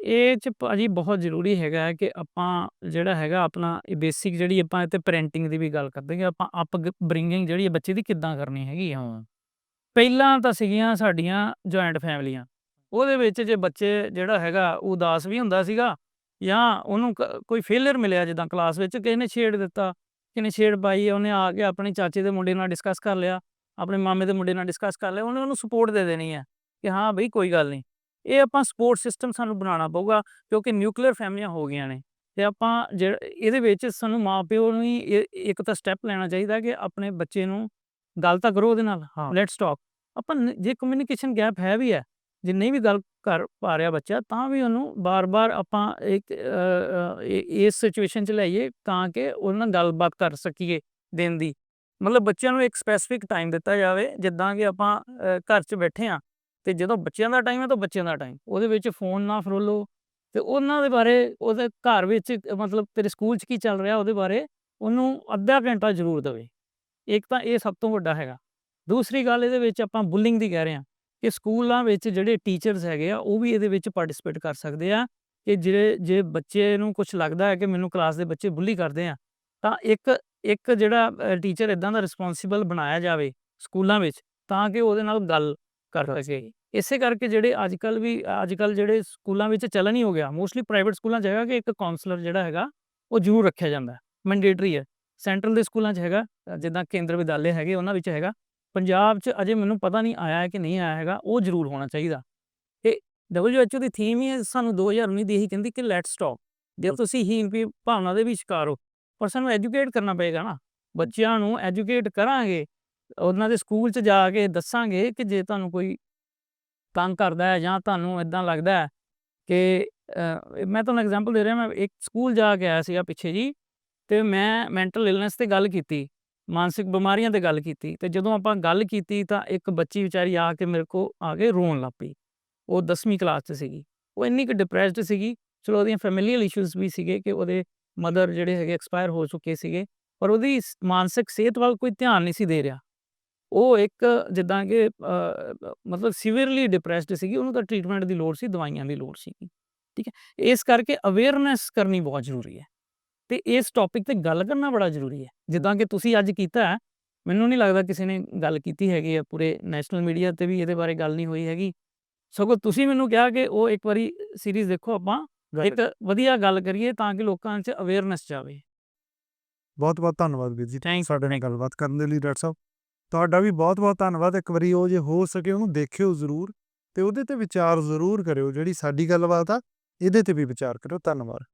ਇਹ ਚ ਭਾਜੀ ਬਹੁਤ ਜ਼ਰੂਰੀ ਹੈਗਾ ਹੈ ਕਿ ਆਪਾਂ ਜਿਹੜਾ ਹੈਗਾ ਆਪਣਾ ਇਹ ਬੇਸਿਕ ਜਿਹੜੀ ਆਪਾਂ ਇੱਥੇ ਪੈਰੈਂਟਿੰਗ ਦੀ ਵੀ ਗੱਲ ਕਰਦੇ ਹਾਂ ਆਪਾਂ ਅਪ ਬ੍ਰਿੰਗਿੰਗ ਜਿਹੜੀ ਹੈ ਬੱਚੇ ਦੀ ਕਿੱਦਾਂ ਕਰਨੀ ਹੈਗੀ ਆ ਪਹਿਲਾਂ ਤਾਂ ਸੀਗੀਆਂ ਸਾਡੀਆਂ ਜੁਆਇੰਟ ਫੈਮਲੀਆਂ। ਉਹਦੇ ਵਿੱਚ ਜੇ ਬੱਚੇ ਜਿਹੜਾ ਹੈਗਾ ਉਹ ਉਦਾਸ ਵੀ ਹੁੰਦਾ ਸੀਗਾ ਜਾਂ ਉਹਨੂੰ ਕ- ਕੋਈ ਫੇਲਿਅਰ ਮਿਲਿਆ ਜਿੱਦਾਂ ਕਲਾਸ ਵਿੱਚ ਕਿਸੇ ਨੇ ਛੇੜ ਦਿੱਤਾ, ਕਿਸੇ ਨੇ ਛੇੜ ਪਾਈ ਹੈ ਉਹਨੇ ਆ ਕੇ ਆਪਣੇ ਚਾਚੇ ਦੇ ਮੁੰਡੇ ਨਾਲ ਡਿਸਕਸ ਕਰ ਲਿਆ, ਆਪਣੇ ਮਾਮੇ ਦੇ ਮੁੰਡੇ ਨਾਲ ਡਿਸਕਸ ਕਰ ਲਿਆ, ਉਹਨੇ ਉਹਨੂੰ ਸਪੋਰਟ ਦੇ ਦੇਣੀ ਹੈ ਕਿ ਹਾਂ ਬਈ ਕੋਈ ਗੱਲ ਨਹੀਂ। ਇਹ ਆਪਾਂ ਸਪੋਰਟ ਸਿਸਟਮ ਸਾਨੂੰ ਬਣਾਉਣਾ ਪਊਗਾ ਕਿਉਂਕਿ ਨਿਊਕਲੀਅਰ ਫੈਮਲੀਆਂ ਹੋ ਗਈਆਂ ਨੇ। ਤੇ ਆਪਾਂ ਜਿਹੜਾ ਇਹਦੇ ਵਿੱਚ ਸਾਨੂੰ ਮਾਪਿਓ ਨੂੰ ਹੀ ਇੱਕ ਤਾਂ ਸਟੈਪ ਲੈਣਾ ਚਾਹੀਦਾ ਕਿ ਆਪਣੇ ਬੱਚੇ ਨੂੰ ਗੱਲ ਤਾਂ ਕਰੋ ਉਹਦੇ ਨਾਲ ਹਾਂ। ਲੈਟਸ ਟਾਕ ਆਪਾਂ ਜੇ ਕਮਿਊਨੀਕੇਸ਼ਨ ਗੈਪ ਹੈ ਵੀ ਹੈ ਜੇ ਨਹੀਂ ਵੀ ਗੱਲ ਕਰ ਪਾ ਰਿਹਾ ਬੱਚਾ ਤਾਂ ਵੀ ਉਹਨੂੰ ਬਾਰ-ਬਾਰ ਆਪਾਂ ਇੱਕ ਇਸ ਸਿਚੁਏਸ਼ਨ 'ਚ ਲਿਆਈਏ ਤਾਂ ਕਿ ਉਹਦੇ ਨਾਲ ਗੱਲਬਾਤ ਕਰ ਸਕੀਏ ਦਿਨ ਦੀ। ਮਤਲਬ ਬੱਚਿਆਂ ਨੂੰ ਇੱਕ ਸਪੈਸੀਫਿਕ ਟਾਈਮ ਦਿੱਤਾ ਜਾਵੇ ਜਿੱਦਾਂ ਕਿ ਆਪਾਂ ਘਰ 'ਚ ਬੈਠੇ ਆ ਤੇ ਜਦੋਂ ਬੱਚਿਆਂ ਦਾ ਟਾਈਮ ਹੈ ਤਾਂ ਬੱਚਿਆਂ ਦਾ ਟਾਈਮ ਉਹਦੇ ਵਿੱਚ ਫੋਨ ਨਾ ਫਰੋਲੋ। ਤੇ ਉਹਨਾਂ ਦੇ ਬਾਰੇ ਉਹਦੇ ਘਰ ਵਿੱਚ ਮਤਲਬ ਤੇਰੇ ਸਕੂਲ 'ਚ ਕੀ ਚੱਲ ਰਿਹਾ ਉਹਦੇ ਬਾਰੇ ਉਹਨੂੰ ਅੱਧਾ ਘੰਟਾ ਜ਼ਰੂਰ ਦੇਵੇ। ਇੱਕ ਤਾਂ ਇਹ ਸਭ ਤੋਂ ਵੱਡਾ ਹੈਗਾ। ਦੂਸਰੀ ਗੱਲ ਇਹਦੇ ਵਿੱਚ ਆਪਾਂ ਬੁਲਿੰਗ ਦੀ ਕਹਿ ਰਹੇ ਹਾਂ ਕਿ ਸਕੂਲਾਂ ਵਿੱਚ ਜਿਹੜੇ ਟੀਚਰਸ ਹੈਗੇ ਆ ਉਹ ਵੀ ਇਹਦੇ ਵਿੱਚ ਪਾਰਟਿਸਿਪੇਟ ਕਰ ਸਕਦੇ ਆ ਕਿ ਜਿਹੜੇ ਜੇ ਬੱਚੇ ਨੂੰ ਕੁਝ ਲੱਗਦਾ ਹੈ ਕਿ ਮੈਨੂੰ ਕਲਾਸ ਦੇ ਬੱਚੇ ਬੁੱਲੀ ਕਰਦੇ ਆ ਤਾਂ ਇੱਕ ਇੱਕ ਜਿਹੜਾ ਟੀਚਰ ਇਦਾਂ ਦਾ ਰਿਸਪੌਂਸਿਬਲ ਬਣਾਇਆ ਜਾਵੇ ਸਕੂਲਾਂ ਵਿੱਚ ਤਾਂ ਕਿ ਉਹਦੇ ਨਾਲ ਗੱਲ ਕਰ ਸਕੇ। ਇਸੇ ਕਰਕੇ ਜਿਹੜੇ ਅੱਜ ਕੱਲ ਵੀ ਅੱਜ ਕੱਲ ਜਿਹੜੇ ਸਕੂਲਾਂ ਵਿੱਚ ਚੱਲਣ ਹੀ ਹੋ ਗਿਆ। ਮੋਸਟਲੀ ਪ੍ਰਾਈਵੇਟ ਸਕੂਲਾਂ 'ਚ ਹੈਗਾ ਕਿ ਇੱਕ ਕਾਉਂਸਲਰ ਜਿਹੜਾ ਹੈਗਾ ਉਹ ਜ਼ਰੂਰ ਰੱਖਿਆ ਜਾਂਦਾ ਮੈਂਡੇਟਰੀ ਹੈ। ਸੈਂਟਰਲ ਦੇ ਸਕੂਲਾਂ 'ਚ ਹੈਗਾ ਜਿੱਦਾਂ ਕੇਂਦਰ ਵਿਦਿਆਲੇ ਹੈਗੇ ਉਹਨਾਂ ਵਿੱਚ ਹੈਗਾ। ਪੰਜਾਬ 'ਚ ਅਜੇ ਮੈਨੂੰ ਪਤਾ ਨਹੀਂ ਆਇਆ ਹੈ ਕਿ ਨਹੀਂ ਆਇਆ ਹੈਗਾ ਉਹ ਜ਼ਰੂਰ ਹੋਣਾ ਚਾਹੀਦਾ। ਤੇ WHO ਦੀ ਥੀਮ ਹੀ ਹੈ ਸਾਨੂੰ 2019 ਦੀ ਇਹੀ ਕਹਿੰਦੀ ਕਿ ਲੈਟਸ ਸਟਾਪ ਜੇ ਤੁਸੀਂ ਹੀਨ ਵੀ ਭਾਵਨਾ ਦੇ ਵੀ ਸ਼ਿਕਾਰ ਹੋ ਪਰ ਸਾਨੂੰ ਐਜੂਕੇਟ ਕਰਨਾ ਪਏਗਾ ਨਾ। ਬੱਚਿਆਂ ਨੂੰ ਐਜੂਕੇਟ ਕਰਾਂਗੇ ਉਹਨਾਂ ਦੇ ਸਕੂਲ 'ਚ ਜਾ ਕੇ ਦੱਸਾਂਗੇ ਕਿ ਜੇ ਤੁਹਾਨੂੰ ਕੋਈ ਤੰਗ ਕਰਦਾ ਹੈ ਜਾਂ ਤੁਹਾਨੂੰ ਇਦਾਂ ਲੱਗਦਾ ਹੈ ਕਿ ਮੈਂ ਤੁਹਾਨੂੰ ਐਗਜ਼ਾਮਪਲ ਦੇ ਰਿਹਾ, ਮੈਂ ਇੱਕ ਸਕੂਲ ਜਾ ਕੇ ਆਇਆ ਸੀਗਾ ਪਿੱਛੇ ਜੀ ਤੇ ਮੈਂ ਮੈਂਟਲ ਇਲਨੈਸ ਤੇ ਗੱਲ ਕੀਤੀ, ਮਾਨਸਿਕ ਬਿਮਾਰੀਆਂ ਤੇ ਗੱਲ ਕੀਤੀ ਤੇ ਜਦੋਂ ਆਪਾਂ ਗੱਲ ਕੀਤੀ ਤਾਂ ਇੱਕ ਬੱਚੀ ਵਿਚਾਰੀ ਆ ਕੇ ਮੇਰੇ ਕੋ ਆ ਕੇ ਰੋਣ ਲੱਗ ਪਈ। ਉਹ 10ਵੀਂ ਕਲਾਸ 'ਚ ਸੀਗੀ, ਉਹ ਇੰਨੀ ਕੁ ਡਿਪਰੈਸਡ ਸੀਗੀ, ਚਲੋ ਉਹਦੀਆਂ ਫੈਮਿਲੀਅਲ ਇਸ਼ੂਜ਼ ਵੀ ਸੀਗੇ ਕਿ ਉਹਦੇ ਮਦਰ ਜਿਹੜੇ ਹੈਗੇ ਐਕਸਪਾਇਰ ਹੋ ਚੁੱਕੇ ਸੀਗੇ, ਪਰ ਉਹਦੀ ਸ- ਮਾਨਸਿਕ ਸਿਹਤ ਵੱਲ ਕੋਈ ਧਿਆਨ ਨਹੀਂ ਸੀ ਦੇ ਰਿਹਾ। ਉਹ ਇੱਕ ਜਿੱਦਾਂ ਕਿ ਅ, ਮਤਲਬ ਸੀਵੀਅਰਲੀ ਡਿਪਰੈਸਡ ਸੀਗੀ ਉਹਨੂੰ ਤਾਂ ਟ੍ਰੀਟਮੈਂਟ ਦੀ ਲੋੜ ਸੀ ਦਵਾਈਆਂ ਦੀ ਲੋੜ ਸੀਗੀ ਠੀਕ ਹੈ। ਇਸ ਕਰਕੇ ਅਵੇਅਰਨੈਸ ਕਰਨੀ ਬਹੁਤ ਜ਼ਰੂਰੀ ਹੈ ਤੇ ਇਸ ਟੌਪਿਕ ਤੇ ਗੱਲ ਕਰਨਾ ਬੜਾ ਜ਼ਰੂਰੀ ਹੈ। ਜਿੱਦਾਂ ਕਿ ਤੁਸੀਂ ਅੱਜ ਕੀਤਾ ਹੈ, ਮੈਨੂੰ ਨਹੀਂ ਲੱਗਦਾ ਕਿਸੇ ਨੇ ਗੱਲ ਕੀਤੀ ਹੈਗੀ ਹੈ ਪੂਰੇ ਨੈਸ਼ਨਲ ਮੀਡੀਆ ਤੇ ਵੀ ਇਹਦੇ ਬਾਰੇ ਗੱਲ ਨਹੀਂ ਹੋਈ ਹੈਗੀ। ਸਗੋਂ ਤੁਸੀਂ ਮੈਨੂੰ ਕਿਹਾ ਕਿ ਉਹ ਇੱਕ ਵਾਰੀ ਸੀਰੀਜ਼ ਦੇਖੋ ਆਪਾਂ ਇੱਕ ਵਧੀਆ ਗੱਲ ਕਰੀਏ ਤਾਂ ਕਿ ਲੋਕਾਂ 'ਚ ਅਵੇਅਰਨੈਸ ਜਾਵੇ। ਬਹੁਤ ਬਹੁਤ ਧੰਨਵਾਦ ਵੀਰ ਜੀ Thanks, ਸਾਡੇ ਨਾਲ ਗੱਲਬਾਤ ਕਰਨ ਦੇ ਲਈ ਡਾਕਟਰ ਸਾਹਿਬ। ਤੁਹਾਡਾ ਵੀ ਬਹੁਤ ਬਹੁਤ ਧੰਨਵਾਦ। ਇੱਕ ਵਾਰੀ ਉਹ ਜੇ ਹੋ ਸਕੇ ਉਹਨੂੰ ਦੇਖਿਓ ਜ਼ਰੂਰ ਤੇ ਉਹਦੇ ਤੇ ਵਿਚਾਰ ਜ਼ਰੂਰ ਕਰਿਓ ਜਿਹੜੀ ਸਾਡੀ ਗੱਲਬਾਤ ਆ, ਇਹਦੇ ਤੇ ਵੀ ਵਿਚਾਰ ਕਰਿਓ। ਧੰਨਵਾਦ।